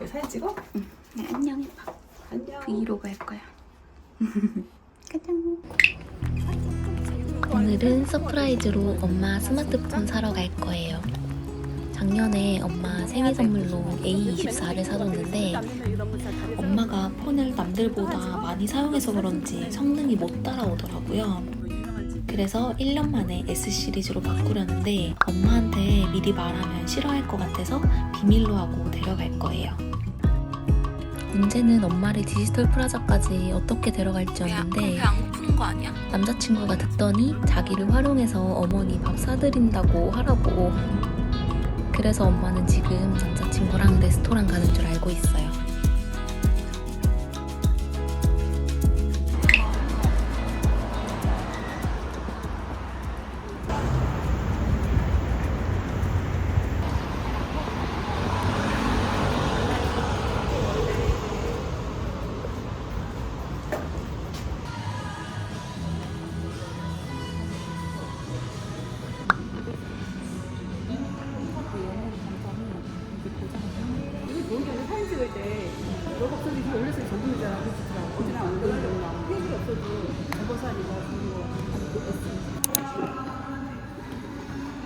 여기 사진 찍어? 네, 안녕 해봐. 안녕. 브이로그 할 거야. 가장. 오늘은 서프라이즈로 엄마 스마트폰 사러 갈 거예요. 작년에 엄마 생일 선물로 A24를 사줬는데 엄마가 폰을 남들보다 많이 사용해서 그런지 성능이 못 따라오더라고요. 그래서 1년 만에 S 시리즈로 바꾸려는데 엄마한테 미리 말하면 싫어할 것 같아서 비밀로 하고 데려갈 거예요. 문제는 엄마를 디지털 프라자까지 어떻게 데려갈지였는데 안 고프는 거 아니야? 남자친구가 듣더니 자기를 활용해서 어머니 밥 사드린다고 하라고 그래서 엄마는 지금 남자친구랑 레스토랑 가는 줄 알고 있어요 이게 올렸을 전동이잖아. 그렇지? 어디나 안 되는 필요가 없어도 그런 거.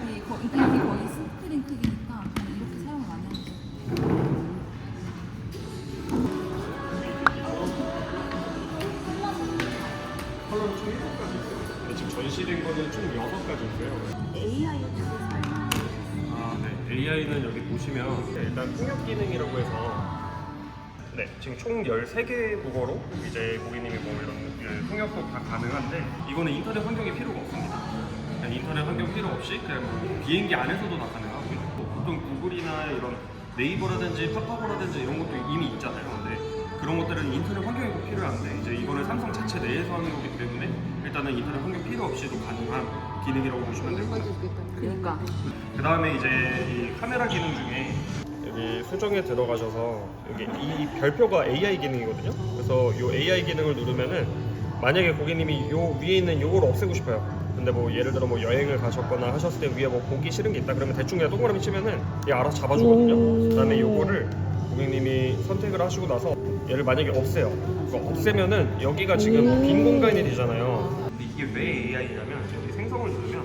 이게 거- 이게 거의 스크린 크기니까 이렇게 사용을 많이 하죠. 컬러는 총 7가지 있어요. 근데 지금 전시된 거는 총 6가지 있어요. 아, 네. AI는 여기 보시면 일단 통역 기능이라고 해서 네, 지금 총 13개 국어로 이제 고객님이 뭐 이런 그 통역도 다 가능한데 이거는 인터넷 환경이 필요가 없습니다. 그냥 인터넷 환경 필요 없이 그냥 뭐 비행기 안에서도 다 가능하고요. 뭐 보통 구글이나 이런 네이버라든지 파파고라든지 이런 것도 이미 있잖아요. 근데 그런 것들은 인터넷 환경이 꼭 필요한데 이제 이거는 삼성 자체 내에서 하는 거기 때문에 일단은 인터넷 환경 필요 없이도 가능한 기능이라고 보시면 되고요. 그러니까 그 다음에 이제 이 카메라 기능 중에 여기 수정에 들어가셔서 여기 이 별표가 AI 기능이거든요. 그래서 이 AI 기능을 누르면은 만약에 고객님이 요 위에 있는 요걸 없애고 싶어요. 근데 뭐 예를 들어 뭐 여행을 가셨거나 하셨을 때 위에 뭐 보기 싫은 게 있다 그러면 대충 그냥 동그라미 치면은 얘 알아서 잡아주거든요. 그다음에 요거를 고객님이 선택을 하시고 나서 얘를 만약에 없애요. 없애면은 여기가 지금 빈 공간이 되잖아요. 근데 이게 왜 AI냐면 여기 생성을 누르면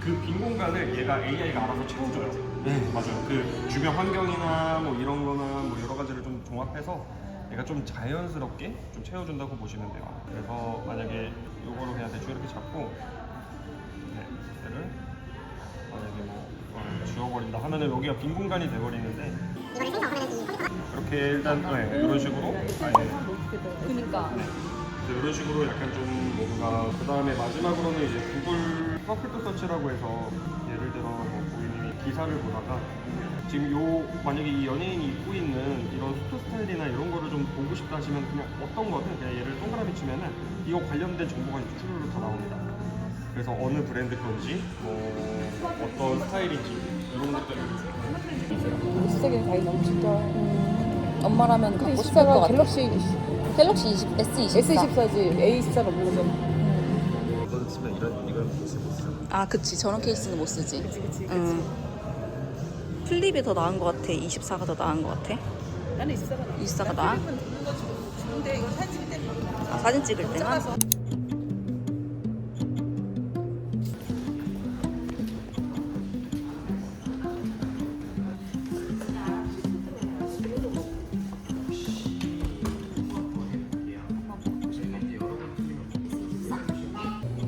그 빈 공간을 얘가 AI가 알아서 채워줘요. 네, 맞아요. 그 주변 환경이나 뭐 이런 거나 뭐 여러 가지를 좀 종합해서 얘가 좀 자연스럽게 좀 채워준다고 보시면 돼요. 그래서 만약에 요거로 그냥 대충 이렇게 잡고. 네, 얘를 만약에 뭐 이거를 지워버린다 하면은 여기가 빈 공간이 돼버리는데 이렇게 일단 네, 이런 식으로. 아예. 그러니까. 그래서 이런 식으로 약간 좀 뭔가 그 다음에 마지막으로는 이제 구글 퍼플트 서치라고 해서 예를 들어 뭐 고객님이 기사를 보다가 지금 요 만약에 이 연예인이 입고 있는 이런 수트 스타일이나 이런 거를 좀 보고 싶다 하시면 그냥 어떤 거든 그냥 얘를 동그라미 치면은 이거 관련된 정보가 이제 쭈루루 다 나옵니다. 그래서 어느 브랜드 건지 뭐 어떤 스타일인지 이런 것들을 시세계는 가기 너무 진짜. 엄마라면 갖고 싶을 것 A24가 같아. 갤럭시 갤럭시 20, S24. S24지 A24가 없는 거잖아. 이거는 치면 이런 이런 모습이 있어. 아 그치 저런 케이스는 못 쓰지. 그치 그치 그치. 응. 플립이 더 나은 것 같아. 24가 더 나은 것 같아. 나는 24가 나. 24가 나아? 이거 주고 주는데 이거 사진 찍을 때 아, 사진 찍을 때만.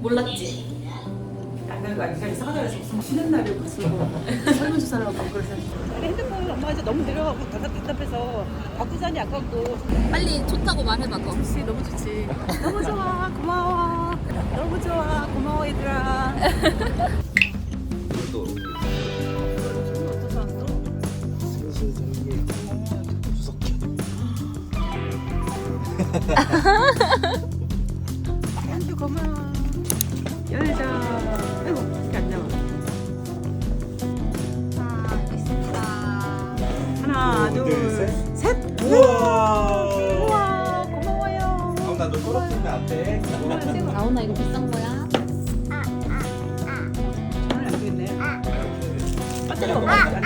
몰랐지. 안 아니가 사과를 해서 쉬는 설문조사를 하고 그래서 핸드폰 엄마가 이제 너무 내려가고 답답 답답해서 바꾸자니 아깝고. 빨리 좋다고 말해봐 거. 좋지 너무 좋지. 너무 좋아 고마워. 너무 좋아 고마워 얘들아 너 떨어뜨리면 안 돼. 나훈아 이거 비싼 거야? 아, 아, 아. 아, 아. 안 되겠네. 아, 뜨거워. 아,